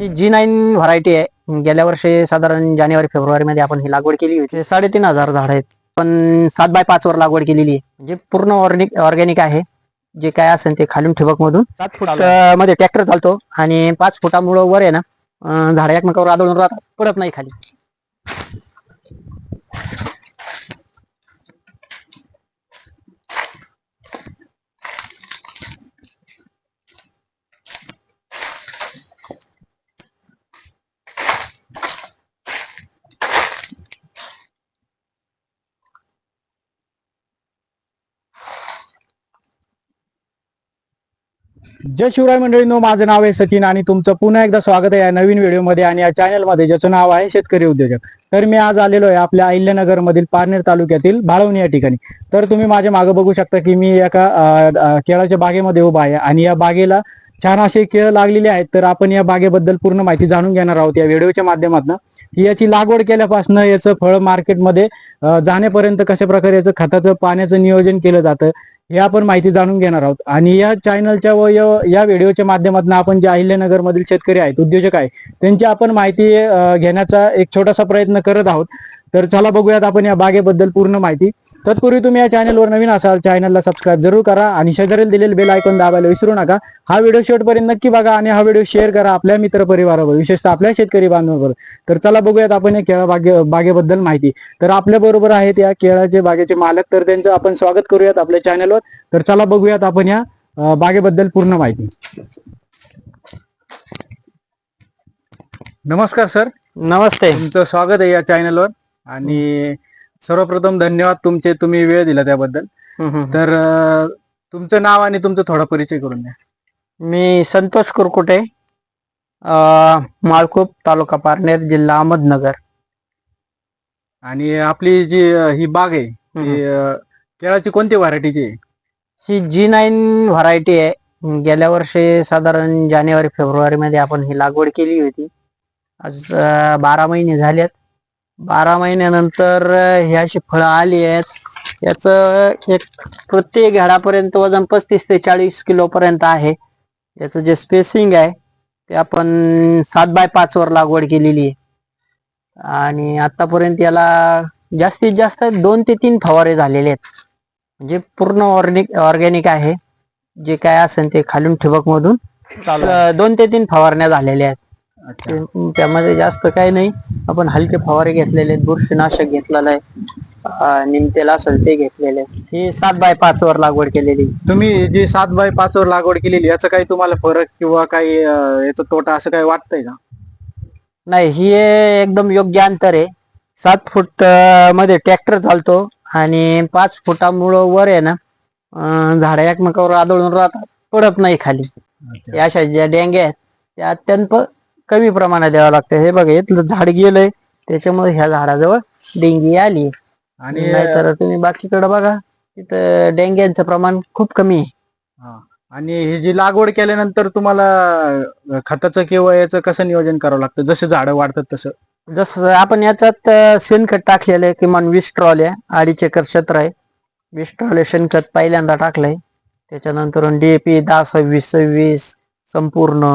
ही G nine variety आहे. गेल्या वर्षी साधारण जानेवारी फेब्रुवारी मध्ये आपण ही लागवड केली होती. साडेतीन हजार झाड आहेत. पण सात बाय पाच वर लागवड केलेली आहे. म्हणजे पूर्ण ऑर्गॅनिक ऑर्गॅनिक आहे. जे काय असेल ते खालून ठिबक मधून. सात फूटमध्ये ट्रॅक्टर चालतो. आणि पाच फुटामुळं वर आहे ना झाडं एकमेकावर आदळून राहतात. पडत नाही खाली. जय शिवराय मंडळींनो माझं नाव आहे सचिन आणि तुमचं पुन्हा एकदा स्वागत आहे या नवीन व्हिडिओमध्ये आणि या चॅनलमध्ये ज्याचं नाव आहे शेतकरी उद्योजक. तर मी आज आलेलो आहे आपल्या अहिल्यानगर मधील पारनेर तालुक्यातील भाळवणी या ठिकाणी. तर तुम्ही माझ्या मागे बघू शकता की मी एका केळाच्या बागेमध्ये उभा आहे आणि या बागेला छान असे केळ लागलेले आहेत. तर आपण या बागेबद्दल पूर्ण माहिती जाणून घेणार आहोत या व्हिडिओच्या माध्यमातून. याची लागवड केल्यापासून याचं फळ मार्केटमध्ये जाण्यापर्यंत कशा प्रकारे याचं खताचं पाण्याचं नियोजन केलं जातं हे आपण माहिती जाणून घेणार आहोत. आणि या चॅनलच्या व या- या व्हिडिओच्या माध्यमातून आपण जे अहिल्यानगर मधील शेतकरी आहेत उद्योजक आहेत त्यांची आपण माहिती घेण्याचा एक छोटासा प्रयत्न करत आहोत. तर चला बघूयात आपण या बागेबद्दल पूर्ण माहिती. तत्पूर्वी तुम्ही या चॅनलवर नवीन असाल चॅनलला सबस्क्राईब जरूर करा आणि शेजारील दिलेले बेल आयकॉन दाबायला विसरू नका. हा व्हिडिओ शेवटपर्यंत नक्की बघा आणि हा व्हिडिओ शेअर करा आपल्या मित्र परिवाराबरोबर विशेषतः आपल्या शेतकरी बांधवाबरोबर तर चला बघूयात आपण या केळा बागे बागेबद्दल माहिती. तर आपल्या बरोबर आहेत या केळाचे बागेचे मालक तर त्यांचं आपण स्वागत करूयात आपल्या चॅनलवर तर चला बघूयात आपण या बागेबद्दल पूर्ण माहिती. नमस्कार सर. नमस्ते. तुमचं स्वागत आहे या चॅनलवर आणि सर्वप्रथम धन्यवाद तुमचे तुम्ही वेळ दिला त्याबद्दल. तर अं, तुमचं नाव आणि तुमचा थोडा परिचय करून द्या. मी संतोष कुरकुटे अं, माळकूप तालुका पारनेर जिल्हा अहमदनगर. आणि आपली जी अं, ही बाग आहे ती अं, केळाची कोणती व्हरायटीची आहे? ही जी नाईन व्हरायटी आहे. गेल्या वर्षी साधारण जानेवारी फेब्रुवारी मध्ये आपण ही लागवड केली होती. आज अं, बारा महिने झालेत. बारा महिन्यानंतर ही अशी फळं आली आहेत. याचं एक प्रत्येक झाडापर्यंत वजन पस्तीस ते चाळीस किलो पर्यंत आहे. याचं जे स्पेसिंग आहे ते आपण सात बाय पाच वर लागवड केलेली आहे. आणि आतापर्यंत याला जास्तीत जास्त दोन ते तीन फवारे झालेले आहेत. म्हणजे पूर्ण ऑर्गॅनिक ऑर्गॅनिक आहे. जे काय असेल ते खालून ठिबक मधून दोन ते तीन फवारण्या झालेल्या आहेत. ते- त्यामध्ये जास्त काही नाही. आपण हलके फवारे घेतलेले आहेत बुरशीनाशक घेतलेलं आहे निमतेल असेल ते घेतलेले आहे ही सात बाय पाच वर लागवड केलेली. तुम्ही जी सात बाय पाच वर लागवड केलेली याचं काही तुम्हाला फरक किंवा काही अं, याचा तोटा असं काही वाटतंय का? नाही ही एकदम योग्य अंतर आहे. सात फूट अं, मध्ये ट्रॅक्टर चालतो आणि पाच फुटामुळं वर आहे ना अं, झाडं एकमेकावर आदळून राहतात पडत नाही खाली. या अशा ज्या डेंग्या आहेत त्या अत्यंत कमी प्रमाणात द्यावं लागतं. हे बघा इथलं झाड गेलंय त्याच्यामुळे ह्या झाडाजवळ डेंगी आली. आणि नाहीतर तुम्ही बाकीकडे बघा तिथं डेंग्यांचं प्रमाण खूप कमी आहे. आणि ही जी लागवड केल्यानंतर तुम्हाला खताचं किंवा याचं कसं नियोजन करावं लागतं? जसं झाडं वाढतात तसं. जसं आपण याच्यात शेणखत टाकलेलं आहे किमान वीस ट्रॉल्या अडीच एकर क्षेत्र आहे. वीस ट्रॉले शेणखत पहिल्यांदा टाकलंय. त्याच्यानंतर डीएपी दहा सव्वीस सव्वीस संपूर्ण.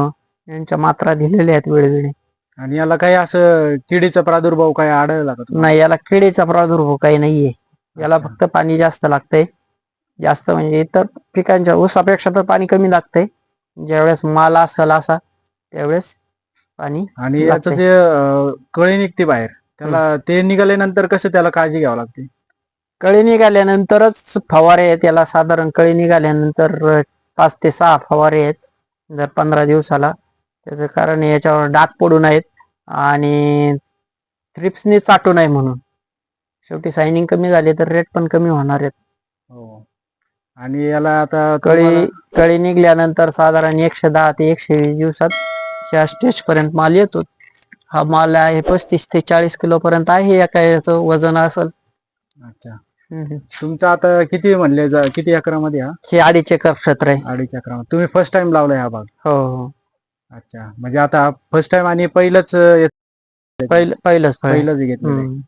यांच्या मात्रा दिलेल्या आहेत वेळोवेळी. आणि याला काही असं किडीचा प्रादुर्भाव काही आढळला का तुम्हाला? नाही याला किडीचा प्रादुर्भाव काही नाहीये. याला फक्त पाणी जास्त लागतंय. जास्त म्हणजे इतर पिकांच्या ऊसापेक्षा तर पाणी कमी लागतंय. ज्यावेळेस माल असेल असा त्यावेळेस पाणी आणि याचं. जे अं, कळी निघते बाहेर त्याला ते निघाल्यानंतर कसं त्याला काळजी घ्यावी लागते? कळी निघाल्यानंतरच फवारे आहेत. याला साधारण कळी निघाल्यानंतर अं, पाच ते सहा फवारे आहेत. दर पंधरा दिवसाला. त्याचं कारण याच्यावर डाग पडू नयेत आणि थ्रिप्सनी चाटू नये म्हणून. शेवटी सायनिंग कमी झाली तर रेट पण कमी होणार आहेत. हो. आणि याला आता कळी कळी निघल्यानंतर साधारण एकशे दहा ते एकशे वीस दिवसात ह्या स्टेज पर्यंत माल येतो. हा माल आहे पस्तीस ते चाळीस किलो पर्यंत आहे एका याचं वजन असेल. अच्छा. तुमचं आता किती म्हणले किती एकरामध्ये हा? हे अडीच एकर क्षेत्र आहे. अडीच एकरामध्ये तुम्ही फर्स्ट टाइम लावलाय हा भाग. हो हो. अच्छा. म्हणजे आता फर्स्ट टाइम आणि पहिलंच पहिलं पहिलंच फळ. पहिलंच घेतलं हम्म.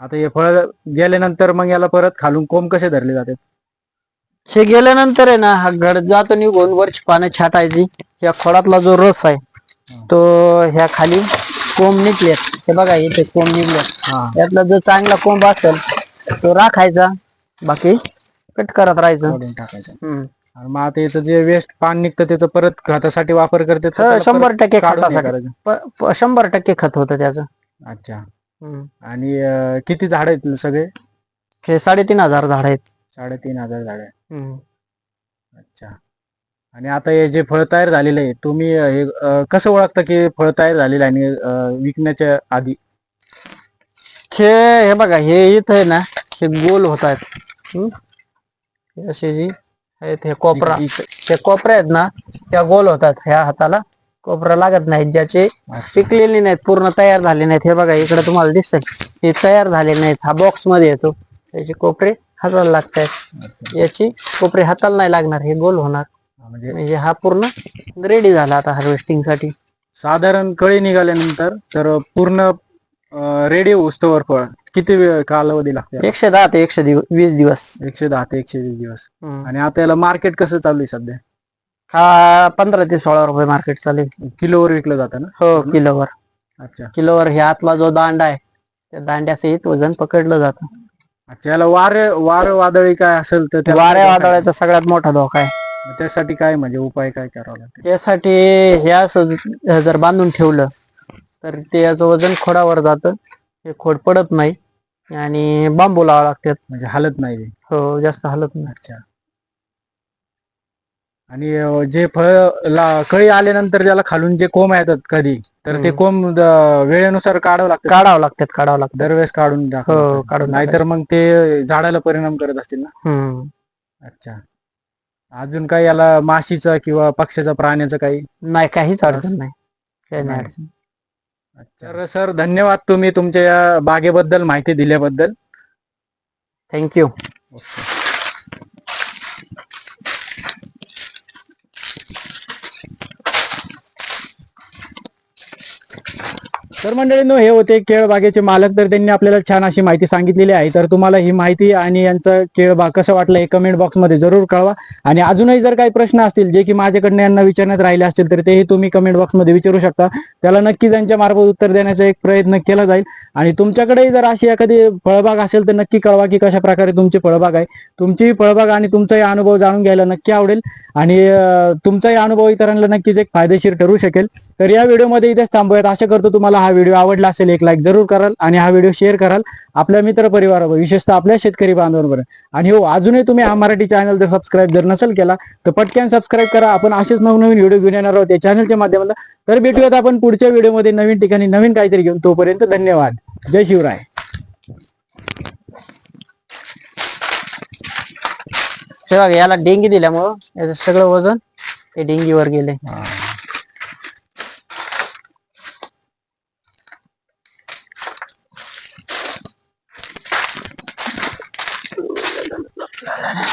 आता हे फळ गेल्यानंतर मग याला परत खालून कोंब कसे धरले जातात? हे गेल्यानंतर आहे ना हा घड जातो निघून वरची पानं छाटायची. या खोडातला जो रस आहे तो ह्या खाली कोंब निघलेत. हे बघा इथे कोंब निघलेत. हा. यातला जो चांगला कोंब असेल तो राखायचा. बाकी कट करत राहायचं. काढून टाकायचं. हम्म. आणि मग आता याचं जे वेस्ट पान निघतं त्याचं परत खतासाठी वापर करते तर त्याला शंभर परत टक्के काढून हे खतासाठी करायचं. प- प- शंभर टक्के खत होतं त्याचं. अच्छा. हम्म. आणि अं, किती झाड आहेत सगळे? हे साडेतीन हजार झाड आहेत. साडेतीन हजार झाड आहे हम्म. अच्छा. आणि आता हे जे फळ तयार झालेलं आहे तुम्ही अं, हे अं, कसं ओळखता की फळ तयार झालेलं आहे आणि अं, विकण्याच्या आधी? हे हे बघा हे इथं आहे ना हे गोल होत आहेत. असे जी आहेत हे कोपरा. हे कोपरे आहेत ना त्या गोल होतात ह्या हाताला. कोपरा लागत नाहीत ज्याचे पिकलेले नाहीत पूर्ण तयार झाले नाहीत. हे बघा इकडे तुम्हाला दिसत हे तयार झाले नाहीत. हा बॉक्समध्ये येतो. त्याचे कोपरे हाताला लागतात. याची कोपरे हाताला नाही लागणार हे गोल होणार. म्हणजे म्हणजे हा पूर्ण रेडी झाला आता हार्वेस्टिंगसाठी. साधारण कळी निघाल्यानंतर तर पूर्ण रेडी उस्तवर फळ. किती वेळ कालावधी लागते एकशे दहा ते एकशे दिव- वीस दिवस. एकशे दहा ते एकशे वीस दिवस. हम्म. आणि आता याला मार्केट कसं चालू आहे सध्या? हा पंधरा ते सोळा रुपये मार्केट चालेल किलोवर विकलं जातं ना? हो किलोवर. अच्छा. किलोवर हे आतला जो दांडा आहे त्या दांड्यासहित वजन पकडलं जातं. अच्छा याला वार वार वादळी काय असेल तर त्याला वाऱ्या काय? वादळाचा सगळ्यात मोठा धोका आहे. मग त्यासाठी काय म्हणजे उपाय काय करावा लागते? त्यासाठी हे असं जर बांधून ठेवलं तर ते याचं वजन खोडावर जातं. हे खोड पडत नाही आणि बांबू लावा लागतात. म्हणजे हालत नाही ते. हो जास्त हलत नाही. अच्छा. आणि अं, जे फळ ला कळी आल्यानंतर ज्याला खालून जे कोंब येतात कधी तर ते हम्म. कोंब वेळेनुसार काढावं लागतं काढावं लागतात काढावं लागतात. दरवेळेस काढून हो, टाकावं लागतं. काढून नाहीतर मग ते झाडाला परिणाम करत असतील ना? हम्म. अच्छा. अजून काही याला माशीचा किंवा पक्ष्याचा प्राण्याचा काही? नाही काहीच अडचण नाही. काही नाही नाही. अडचण. तर सर धन्यवाद तुम्ही तुमच्या या बागेबद्दल माहिती दिल्याबद्दल. थँक्यू तर मंडळींनो हे होते केळबागेचे मालक. तर त्यांनी आपल्याला छान अशी माहिती सांगितलेली आहे. तर तुम्हाला ही माहिती आणि यांचं केळबाग कसं वाटलं हे कमेंट बॉक्समध्ये जरूर कळवा. आणि अजूनही जर काही प्रश्न असतील जे की माझ्याकडनं यांना विचारण्यात राहिले असतील तर तेही तुम्ही कमेंट बॉक्समध्ये विचारू शकता. त्याला नक्कीच त्यांच्या मार्फत उत्तर देण्याचा एक प्रयत्न केला जाईल. आणि तुमच्याकडेही जर अशी एखादी फळबाग असेल तर नक्की कळवा की कशा प्रकारे तुमची फळबाग आहे. तुमची फळबाग आणि तुमचाही अनुभव जाणून घ्यायला नक्की आवडेल. आणि तुमचाही अनुभव इतरांना नक्कीच एक फायदेशीर ठरू शकेल. तर या व्हिडिओमध्ये इथेच थांबूयात. आशा करतो तुम्हाला हा व्हिडिओ आवडला असेल एक लाईक जरूर कराल आणि हा व्हिडिओ शेअर कराल आपल्या मित्र परिवारावर विशेषतः आपल्या शेतकरी बांधवांवर. आणि हो अजूनही तुम्ही हा मराठी चॅनल जर सबस्क्राईब जर नसेल केला तर पटकन सबस्क्राईब करा. आपण असेच नवनवीन व्हिडिओ घेऊन येणार आहोत या चॅनलच्या माध्यमातून. तर भेटूयात आपण पुढच्या व्हिडिओमध्ये नवीन ठिकाणी नवीन काहीतरी घेऊन. तोपर्यंत धन्यवाद. जय शिवराय. हे बघा याला डेंगी दिल्यामुळं याचं सगळं वजन ते डेंगीवर गेले Hoşçakalın.